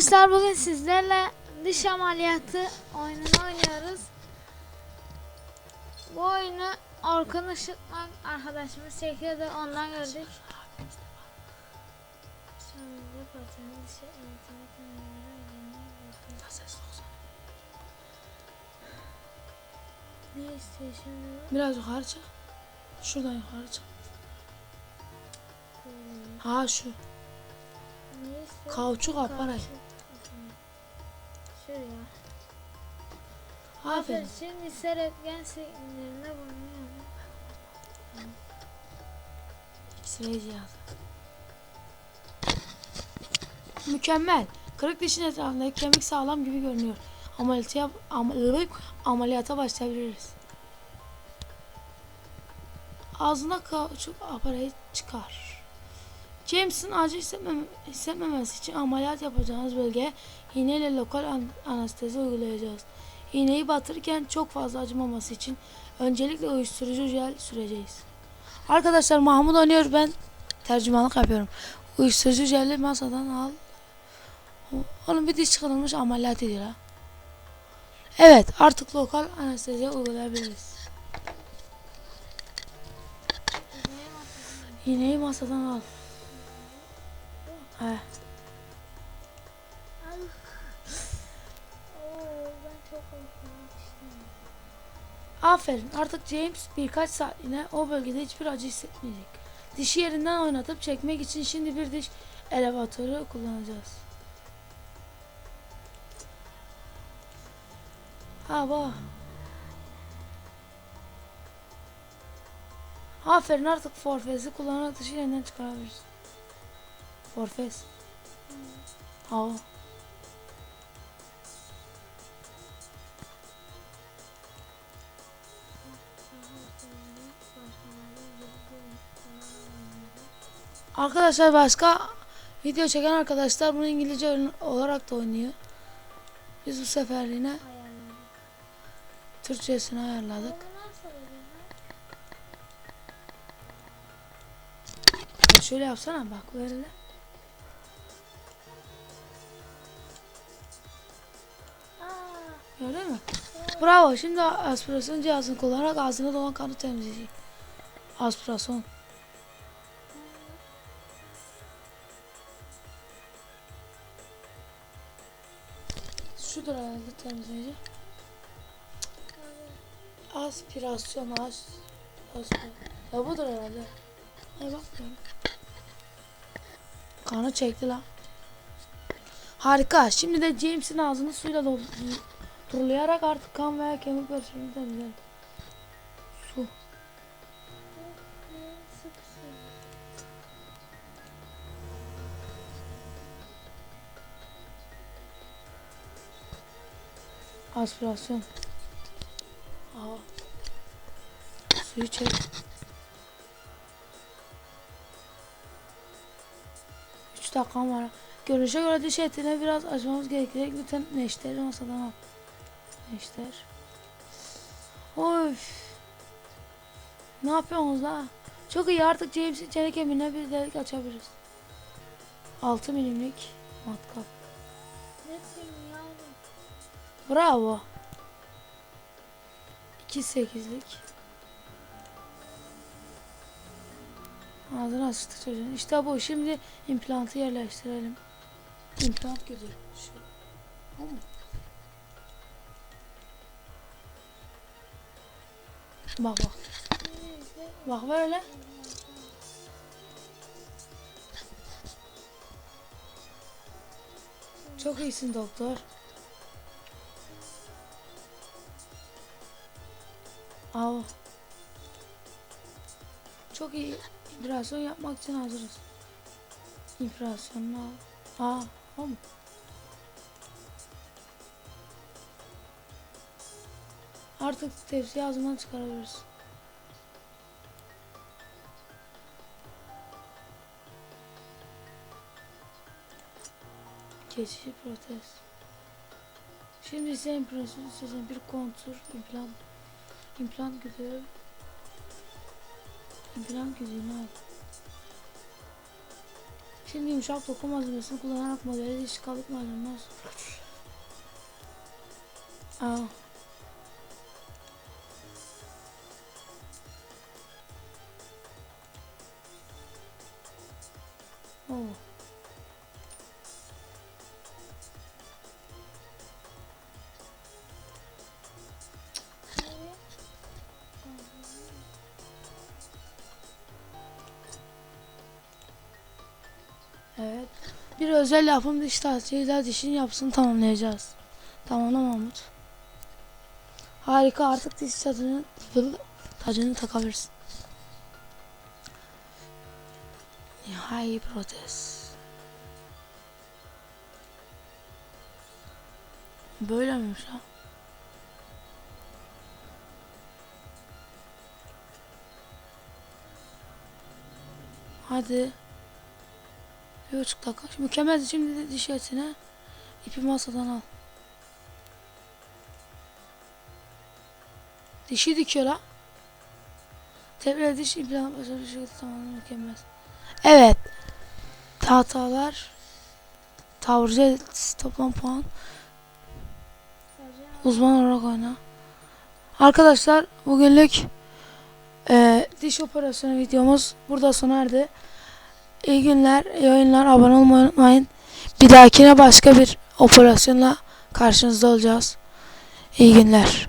Arkadaşlar bugün sizlerle diş ameliyatı oyununu oynuyoruz. Bu oyunu Orkun Işıtmak arkadaşımız çekiyordu ondan gördük. Biraz yukarı çık. Şuradan yukarı çık. Ha şu. Kauçuk aparay. Şuraya. Aferin. Şimdi seyretgen şeklinde bulunuyor. X-ray cihazı. Mükemmel. Kırık dişin etrafındaki kemik sağlam gibi görünüyor. Ameliyata, yap- am- ameliyata başlayabiliriz. Ağzına kauçuk aparayı çıkar. James'in acı hissetmem hissetmemesi için ameliyat yapacağınız bölgeye iğneyle lokal an anestezi uygulayacağız. İğneyi batırırken çok fazla acımaması için öncelikle uyuşturucu jel süreceğiz. Arkadaşlar Mahmut oynuyor ben tercümanlık yapıyorum. Uyuşturucu jeli masadan al. Onun bir diş çıkarılmış ameliyat ediyor ha. Evet artık lokal anesteziye uygulayabiliriz. İğneyi masadan al. Çok korkmuştum. Aferin artık James birkaç saatliğine o bölgede hiçbir acı hissetmeyecek. Dişi yerinden oynatıp çekmek için şimdi bir diş elevatörü kullanacağız. Ha bak. Aferin artık forfezi kullanarak dışı yerinden çıkarabiliriz. Forfez. Ha. Arkadaşlar başka video çeken arkadaşlar bunu İngilizce olarak da oynuyor. Biz bu seferliğine. Türkçesini ayarladık. Şöyle yapsana bak böyle. Bravo. Şimdi aspirasyon cihazını kullanarak ağzına dolan kanı temizleyecek. Aspirasyon. Şudur herhalde temizleyici. Aspirasyon as. Aspirasyon. Ya budur herhalde. Ay bak ya. Kanı çekti lan. Harika. Şimdi de James'in ağzını suyla doldu. Turlayarak artık kan veya kemik parçalarını temizler. Su. Aspirasyon. Aa. Suyu çek. Üç dakikam var. Görünüşe göre diş etine biraz açmamız gerekecek. Lütfen neşteri masadan al. Neşter. Of. Ne yapıyorsunuz la? Çok iyi artık James'in çene kemiğine bir delik açabiliriz. 6 milimlik matkap. Bravo. 2.8'lik. Ağzını açtı çocuğun. İşte bu. Şimdi implantı yerleştirelim. İmplant gözü. Şu. Bak bak. Bak böyle. Çok iyisin doktor. Al. Çok iyi. İmpresyon yapmak için hazırız. Al. Aa, o mu? Artık tepsi ağzından çıkarabiliriz. Geçici protez. Şimdi ise impresyon bir kontur implant İmplant güdüğü İmplant güdüğünü al. Şimdi yumuşak doku malzemesini kullanarak modeli diş kalıp malzemesi. Aa. Oo. Evet. Bir özel yapım diş tacıyla dişin yapısını tamamlayacağız. Tamamla Mahmut. Harika artık diş tacını, tacını takabilirsin. Nihai protez. Böyle miymiş ha? Hadi. Bir buçuk dakika. Mükemmel şimdi diş etine ipi masadan al. Dişi dikiyor ha. Tekrar diş implant başarılı bir şekilde tamamen mükemmel. Evet. Tahtalar. Taburcu toplam puan. Uzman olarak oyna. Arkadaşlar bugünlük eee, diş operasyonu videomuz burada sona erdi. İyi günler, iyi oyunlar, abone olmayı unutmayın. Bir dahakine başka bir operasyonla karşınızda olacağız. İyi günler.